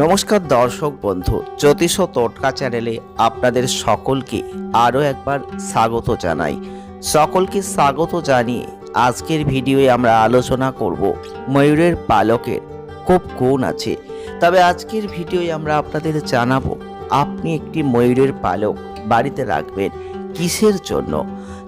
নমস্কার দর্শক বন্ধু, জ্যোতিষ ও টোটকা চ্যানেলে আপনাদের সকলকে আরও একবার স্বাগত জানাই। সকলকে স্বাগত জানিয়ে আজকের ভিডিওয়ে আমরা আলোচনা করব ময়ূরের পালকের খুব গুণ আছে। তবে আজকের ভিডিওয়ে আমরা আপনাদের জানাব, আপনি একটি ময়ূরের পালক বাড়িতে রাখবেন কিসের জন্য?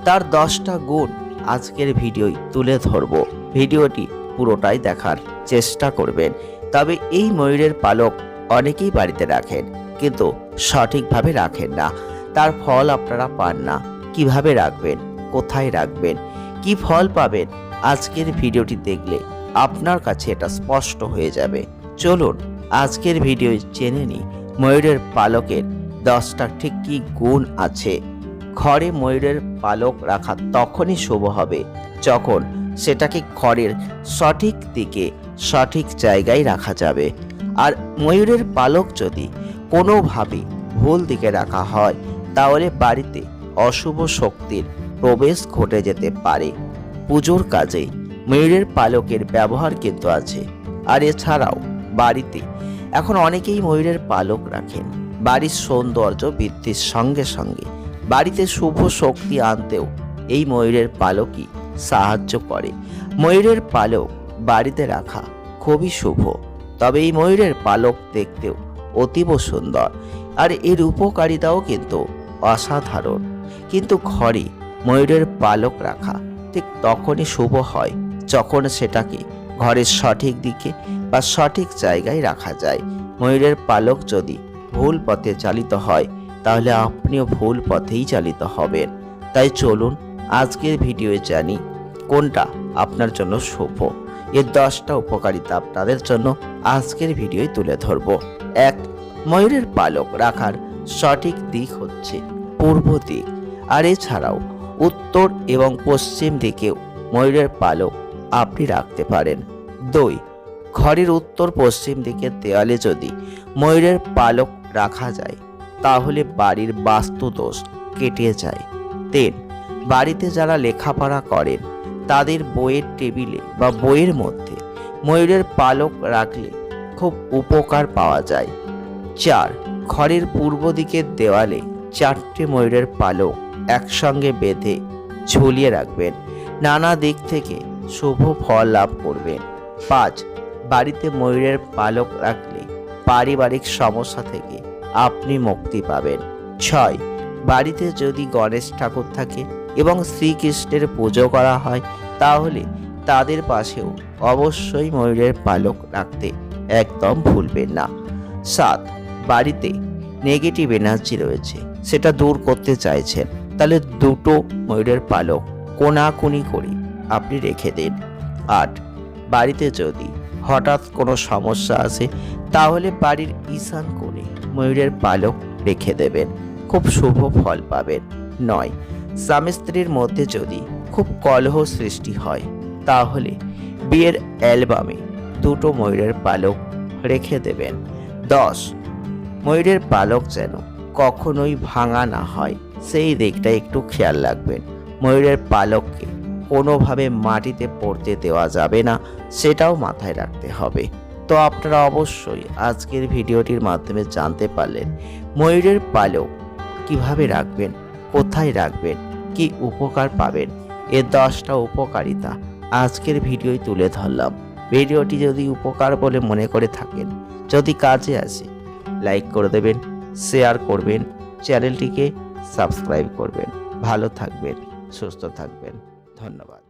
তার দশটা গুণ আজকের ভিডিওয় তুলে ধরবো। ভিডিওটি পুরোটাই দেখার চেষ্টা করবেন। তবে এই ময়ূরের পালক অনেকেই বাড়িতে রাখেন, কিন্তু সঠিকভাবে রাখেন না। তার ফল আপনারা পান না। কীভাবে রাখবেন? কোথায় রাখবেন? কি ফল পাবেন? আজকের ভিডিওটি দেখলে আপনার কাছে এটা স্পষ্ট হয়ে যাবে। চলুন, আজকের ভিডিও জেনে নিই ময়ূরের পালকের দশটা ঠিক কী গুণ আছে। ঘরে ময়ূরের পালক রাখা তখনই শুভ হবে, যখন সেটাকে ঘরের সঠিক দিকে সঠিক জায়গায় রাখা যাবে। আর ময়ূরের পালক যদি কোনোভাবে ভুল দিকে রাখা হয়, তাহলে বাড়িতে অশুভ শক্তির প্রবেশ ঘটে যেতে পারে। পুজোর কাজে ময়ূরের পালকের ব্যবহার কিন্তু আছে। আর এছাড়াও বাড়িতে এখন অনেকেই ময়ূরের পালক রাখেন। বাড়ির সৌন্দর্য বৃদ্ধির সঙ্গে সঙ্গে বাড়িতে শুভ শক্তি আনতেও এই ময়ূরের পালকই সাহায্য করে। ময়ূরের পালক বাড়িতে রাখা খুবই শুভ। তবে এই ময়ূরের পালক দেখতেও অতীব সুন্দর, আর এর উপকারিতাও কিন্তু অসাধারণ। কিন্তু ঘরে ময়ূরের পালক রাখা ঠিক তখনই শুভ হয় যখন সেটাকে ঘরের সঠিক দিকে বা সঠিক জায়গায় রাখা যায়। ময়ূরের পালক যদি ভুল পথে চালিত হয়, তাহলে আপনিও ভুল পথেই চালিত হবেন। তাই চলুন আজকের ভিডিওয়ে জানি কোনটা আপনার জন্য শুভ। এর দশটা উপকারিতা আপনাদের জন্য আজকের ভিডিওয় তুলে ধরব। এক, ময়ূরের পালক রাখার সঠিক দিক হচ্ছে পূর্ব দিক। আর এছাড়াও উত্তর এবং পশ্চিম দিকেও ময়ূরের পালক আপনি রাখতে পারেন। দুই ঘরের উত্তর পশ্চিম দিকের দেওয়ালে যদি ময়ূরের পালক রাখা যায়, তাহলে বাড়ির বাস্তু দোষ কেটে যায়। তিন, বাড়িতে যারা লেখাপড়া করেন তাদের বইয়ের টেবিলে বা বইয়ের মধ্যে ময়ূরের পালক রাখলে খুব উপকার পাওয়া যায়। চার, ঘরের পূর্ব দিকের দেওয়ালে চারটে ময়ূরের পালক একসঙ্গে বেঁধে ঝুলিয়ে রাখবেন। নানা দিক থেকে শুভ ফল লাভ করবেন। পাঁচ, বাড়িতে ময়ূরের পালক রাখলে পারিবারিক সমস্যা থেকে আপনি মুক্তি পাবেন। ছয়, বাড়িতে যদি গণেশ ঠাকুর থাকে এবং শ্রীকৃষ্ণের পুজো করা হয়, তাহলে তাদের পাশেও অবশ্যই ময়ূরের পালক রাখতে একদম ভুলবেন না। সাত, বাড়িতে নেগেটিভ এনার্জি রয়েছে, সেটা দূর করতে চাইছেন। তাহলে দুটো ময়ূরের পালক কোনাকুনি করে আপনি রেখে দিন। আট, বাড়িতে যদি হঠাৎ কোনো সমস্যা আসে, তাহলে বাড়ির ঈশান কোণে ময়ূরের পালক রেখে দেবেন। খুব শুভ ফল পাবেন। নয় স্বামী স্ত্রীর মধ্যে যদি খুব কলহ সৃষ্টি হয়, তাহলে বিয়ের অ্যালবামে দুটো ময়ূরের পালক রেখে দেবেন। দশ, ময়ূরের পালক যেন কখনোই ভাঙা না হয়, সেই দিকটা একটু খেয়াল রাখবেন। ময়ূরের পালককে কোনোভাবে মাটিতে পড়তে দেওয়া যাবে না, সেটাও মাথায় রাখতে হবে। তো আপনারা অবশ্যই আজকের ভিডিওটির মাধ্যমে জানতে পারলেন ময়ূরের পালক কীভাবে রাখবেন কোথায় রাখবেন? কি উপকার পাবেন? এ দশটা উপকারিতা আজকের ভিডিওয় তুলে ধরলাম। ভিডিওটি যদি উপকার বলে মনে করে থাকেন, যদি কাজে আসে, লাইক করে দেবেন, শেয়ার করবেন, চ্যানেলটিকে সাবস্ক্রাইব করবেন। ভালো থাকবেন, সুস্থ থাকবেন। ধন্যবাদ।